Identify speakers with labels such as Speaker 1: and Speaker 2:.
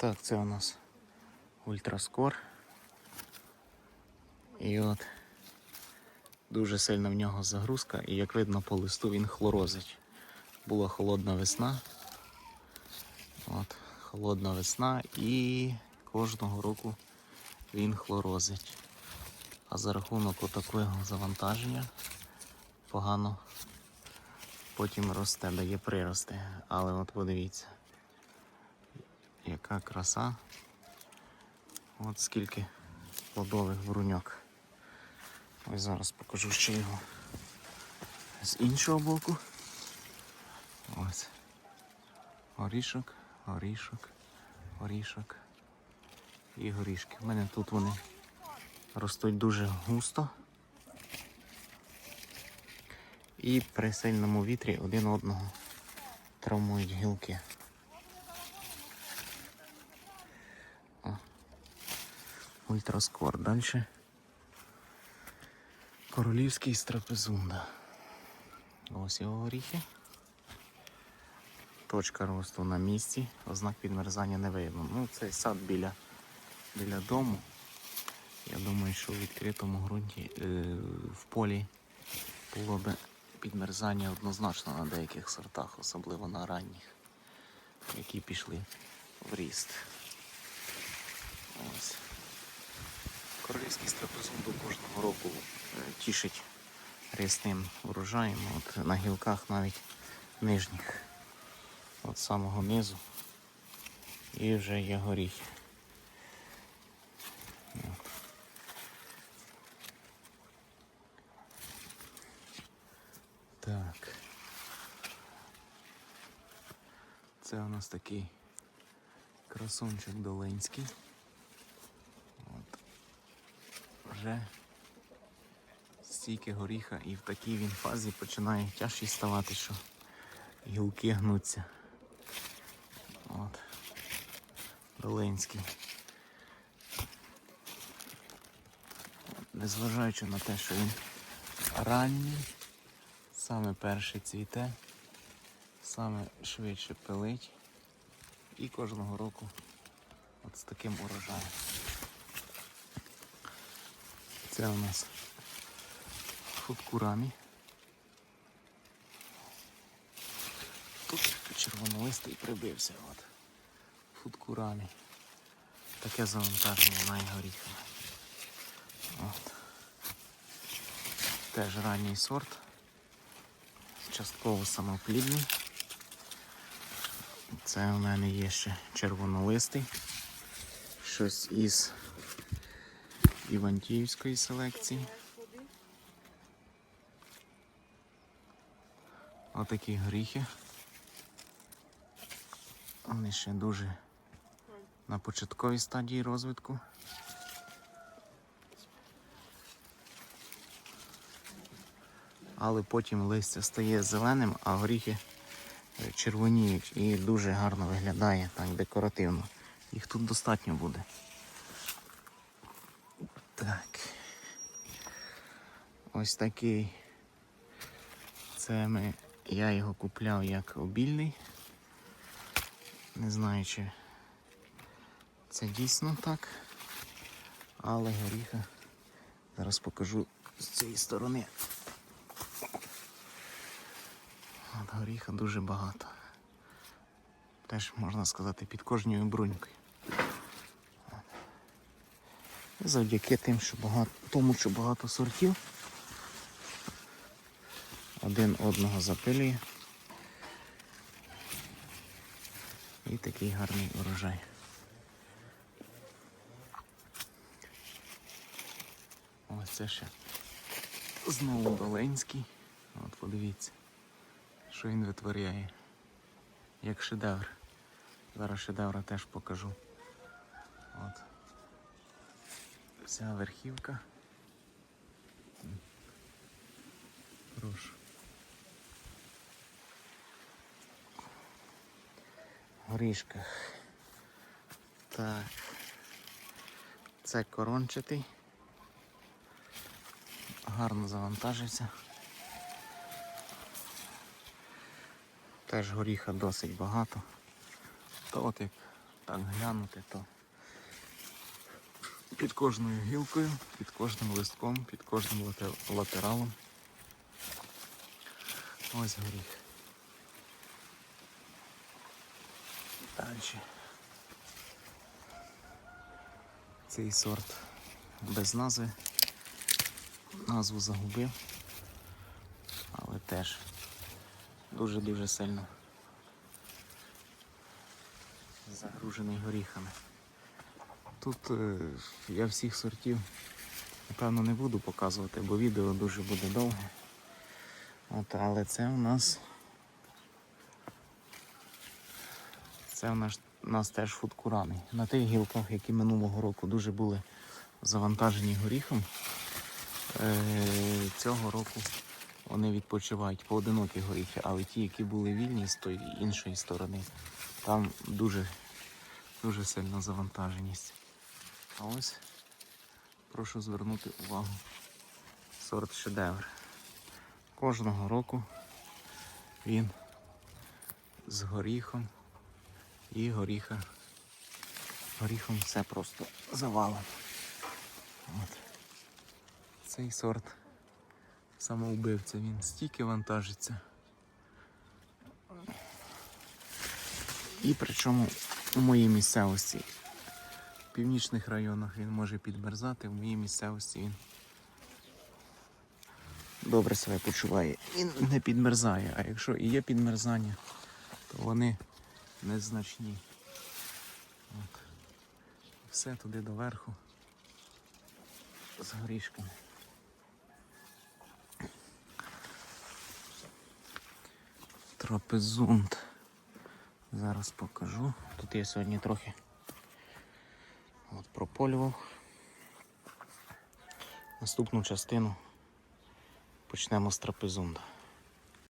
Speaker 1: Так, це у нас ультраскор. І от дуже сильна в нього загрузка, і як видно по листу він хлорозить. Була холодна весна. От, холодна весна і кожного року він хлорозить. А за рахунок отакого завантаження погано потім росте, дає прирости. Але от подивіться, яка краса. От скільки плодових бруньок. Ось зараз покажу ще його з іншого боку. Ось. Горішок, горішок, горішок і горішки. У мене тут вони ростуть дуже густо. І при сильному вітрі один одного травмують гілки. Ультраскор. Далі. Королівський страпезунда. Ось його горіхи. Точка росту на місці, ознак підмерзання не видно. Ну, цей сад біля, біля дому. Я думаю, що у відкритому ґрунті е, в полі було б підмерзання однозначно на деяких сортах, особливо на ранніх, які пішли в ріст. Ось. Королівський страпезунду кожного року е, тішить рясним урожаєм. От на гілках навіть нижніх. От самого низу. І вже є горіхи. От. Так. Це у нас такий красунчик Долинський. От. Вже стільки горіха і в такій він фазі починає тяжче ставати, що гілки гнуться. От. Долинський. Незважаючи на те, що він ранній, саме перший цвіте, саме швидше пилить і кожного року от з таким урожаєм. Це у нас фудкурамі. Тут червонолистий прибився. От. Фудкурамі. Таке завантаження має. От. Теж ранній сорт. Частково самоплідний. Це у мене є ще червонолистий. Щось із Івантіївської селекції. Отакі горіхи. Вони ще дуже на початковій стадії розвитку. Але потім листя стає зеленим, а горіхи е, червоніють і дуже гарно виглядає так декоративно. Їх тут достатньо буде. Так. Ось такий. Це ми, я його купляв як обільний. Не знаю, чи це дійсно так. Але горіха зараз покажу з цієї сторони. От горіха дуже багато. Теж можна сказати під кожною брунькою. Завдяки тим, що багато, тому, що багато сортів один одного запилює. І такий гарний урожай. Ось це ще знову Доленський. От подивіться, що він витворяє. Як шедевр. Зараз шедевра теж покажу. От. Вся верхівка. Прошу. горішках. Так. Це корончатий. Гарно завантажився. Теж горіха досить багато. То от як так глянути, то під кожною гілкою, під кожним листком, під кожним латералом. Ось горіх. Далі. Цей сорт без назви. Назву загубив, але теж дуже-дуже сильно загружений горіхами. Тут е, я всіх сортів напевно не буду показувати, бо відео дуже буде довге. От, але це у нас це у нас, у нас теж фудкурани. На тих гілках, які минулого року дуже були завантажені горіхом, е, цього року вони відпочивають поодинокі горіхи, але ті, які були вільні з тої іншої сторони, там дуже, дуже сильна завантаженість. А ось прошу звернути увагу. Сорт шедевр. Кожного року він з горіхом і горіха. Горіхом все просто завалено. От. Цей сорт самоубивця, він стільки вантажиться. І причому у моїй місцевості, в північних районах він може підмерзати, в моїй місцевості він добре себе почуває. Він не підмерзає, а якщо і є підмерзання, то вони незначні. От. Все туди доверху з горішками. Трапезунд. Зараз покажу. Тут я сьогодні трохи от прополював. Наступну частину почнемо з трапезунда.